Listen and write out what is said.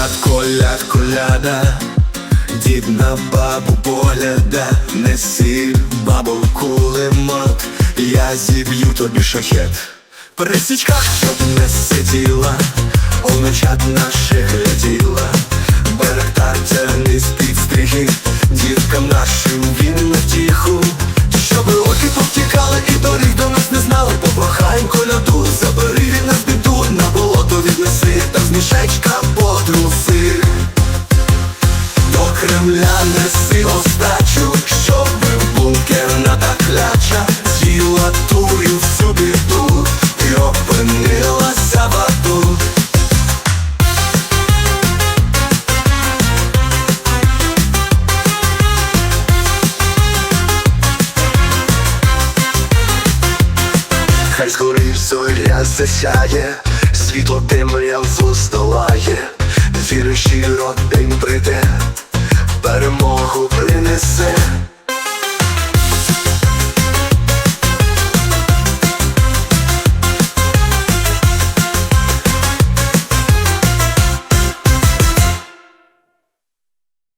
Коляд, коляд, куляда, дід на бабу погляда, неси бабу кулемот, я зіб'ю тобі шахет. Пересічка, щоб не сиділа, оночат наших гляділа Хай згорить зоря засяє, світло темряв здолає, віри щиро